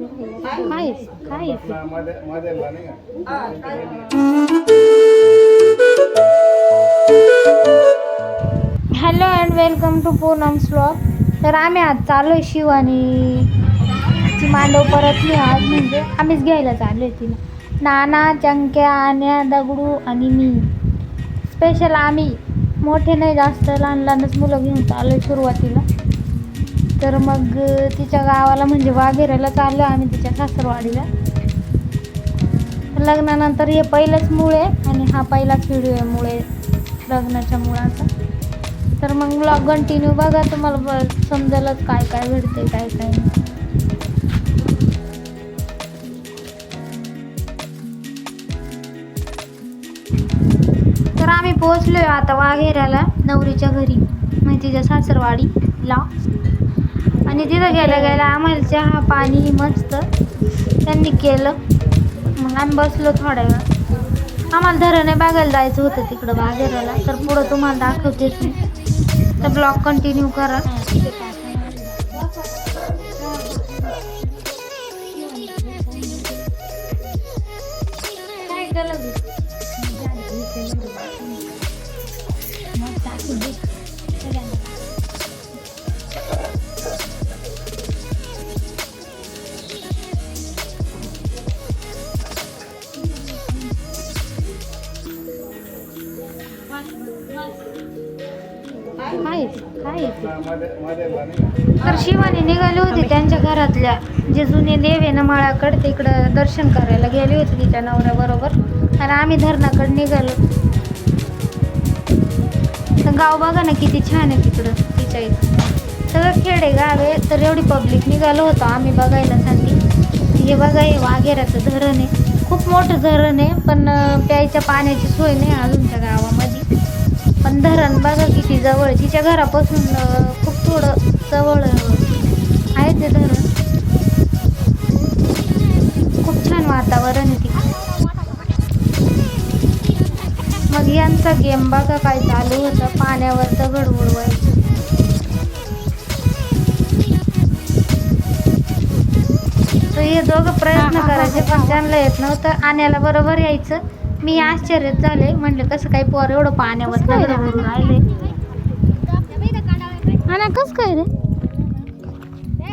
खायच खायच hello and welcome to Poonam slog तर आम्ही आज चालू आहे शिवानी. ती मांडव परतली आज म्हणजे आम्हीच घ्यायला चालू आहे तिला. नाना चंक्या आण्या दगडू आणि मी. स्पेशल आम्ही. मोठे नाही जास्त लहान लहानच मुलं घेऊन चालू आहे सुरुवातीला. तर मग तिच्या गावाला म्हणजे वाघेऱ्याला चाललो आम्ही तिच्या सासरवाडीला. लग्नानंतर हे पहिलंच मूळ आहे आणि हा पहिलाच व्हिडिओ आहे मुळे लग्नाच्या मुळाचा. तर मग ब्लॉग कंटिन्यू बघा तुम्हाला ब- समजेलच काय काय घडते काय काय नाही. तर आम्ही पोहोचलोय आता वाघेऱ्याला नवरीच्या घरी म्हणजे तिच्या सासरवाडीला. आणि तिथं गेल्या गेल्या आम्हाला चहा पाणी मस्त त्यांनी केलं. मग आम्ही बसलो थोड्या वेळ. आम्हाला धरणे बघायला जायचं होतं तिकडं वाघेऱ्याला तर पुढं तुम्हाला दाखवतेच मी. तर ब्लॉग कंटिन्यू करा. खायच खायच तर शिवाने निघाली होती त्यांच्या घरातल्या. जे जुने देव आहे ना माळाकडे तिकडं दर्शन करायला गेली होती तिच्या नवऱ्याबरोबर. आणि आम्ही धरणाकडे निघालो. तर गाव बघा ना किती छान आहे तिकडं तिच्या इथं. सगळं खेडे गाव आहे तर एवढी पब्लिक निघालो होतो. आम्ही बघायला साठी हे बघा हे वाघेऱ्याचं धरण आहे. खूप मोठं धरण आहे पण प्यायच्या पाण्याची सोय नाही अजून त्या गावामध्ये. पण धरण बघा किती जवळ. तिच्या घरापासून खूप थोडं जवळ आहे ते धरण. खूप छान वातावरण आहे तिकडे मग यांचा गेम बघा काय चालू होतं. पाण्यावर दगड उडवायचं तर हे दोघं प्रयत्न करायचे पण त्यांना येत नव्हतं. आण्याला बरोबर यायचं. मी आश्चर्यच झाले. म्हणले कसं काही पोर एवढं पाण्यावर राहिले? कसं काय रे?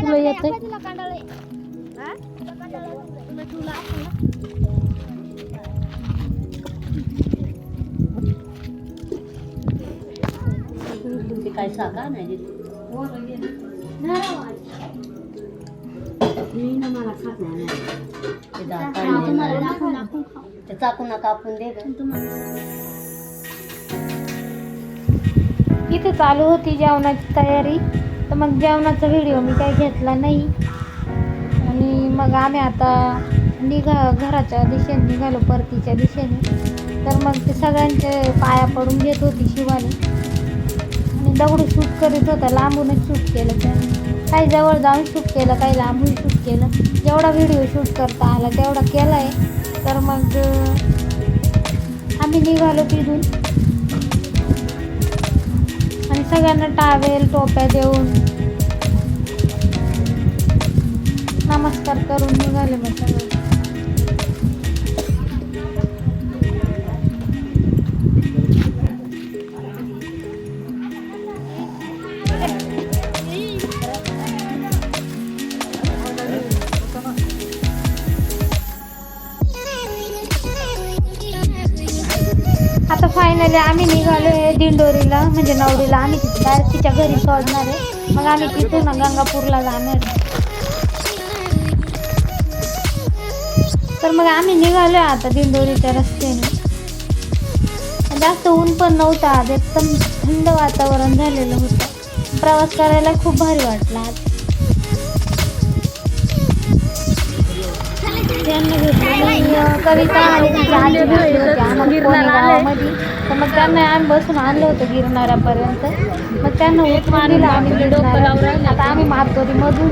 तुला येतंय? काय साका नाही? मी ना मला खात नाही ते दात काढले ते चाकून कापून दे गं. इथे चालू होती जेवणाची तयारी. तर मग जेवणाचा व्हिडिओ मी काही घेतला नाही. आणि मग आम्ही आता निघा घराच्या दिशेने निघालो परतीच्या दिशेने. तर मग ते सगळ्यांचे पाया पडून घेत होती शिवानी. आणि दगडू शूट करीत होता लांबूनच शूट केलं त्याने. काही जवळ जाऊन शूट केलं काही लांबून शूट केलं. जेवढा व्हिडिओ शूट करता आला तेवढा केला आहे तर मग आम्ही निघालो तिथून. आणि सगळ्यांना टावेल टोप्या देऊन नमस्कार करून निघाले मग सगळे. आता फायनली आम्ही निघालो आहे दिंडोरीला म्हणजे नवरीला. आम्ही तिथे डायरेक्ट तिच्या घरी सोडणार आहे. मग आम्ही तिथून ना गंगापूरला जाणार तर मग आम्ही निघालो आहे आता दिंडोरीच्या रस्त्याने. जास्त ऊन पण नव्हतं आज. एकदम थंड वातावरण झालेलं होतं. प्रवास करायला खूप भारी वाटला आज. कविता आणि तर मग त्यांना आम्ही बसून आणलं होतं गिरणाऱ्यापर्यंत मग त्यांना उतरून दिलं आम्ही गिरणाऱ्यात. आता आम्ही मातोरीमधून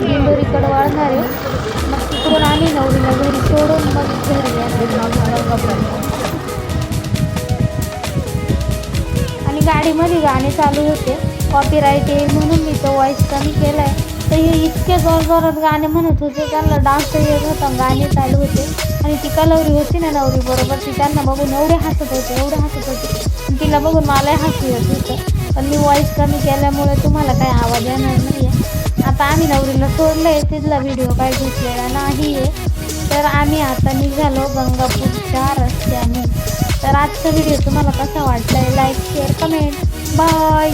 दिंडोरीकडे वळणार आहे. मग तिकडून आम्ही नवरीला घरी सोडून मग घरी. आणि गाडीमध्ये गाणे चालू होते. कॉपीराईट येईल म्हणून मी तो वॉईस कमी केला आहे तर हे इतके जोर जोरात गाणे म्हणत होते. त्यांना डान्स येत होता. गाणे चालू होते. आणि ती कलवरी होती ना नवरी बरोबर ती त्यांना बघून एवढे हसत होते एवढे हसत होते. तिला बघून मलाही हसू येत होतं. पण मी वॉईस कमी केल्यामुळे तुम्हाला काही आवाज येणार नाही आहे आता आम्ही नवरीला सोडलं आहे तिथला व्हिडिओ काय घेतलेला नाही आहे तर आम्ही आता निघालो गंगापूरच्या रस्त्याने. तर आजचा व्हिडिओ तुम्हाला कसा वाटला लाईक शेअर कमेंट बाय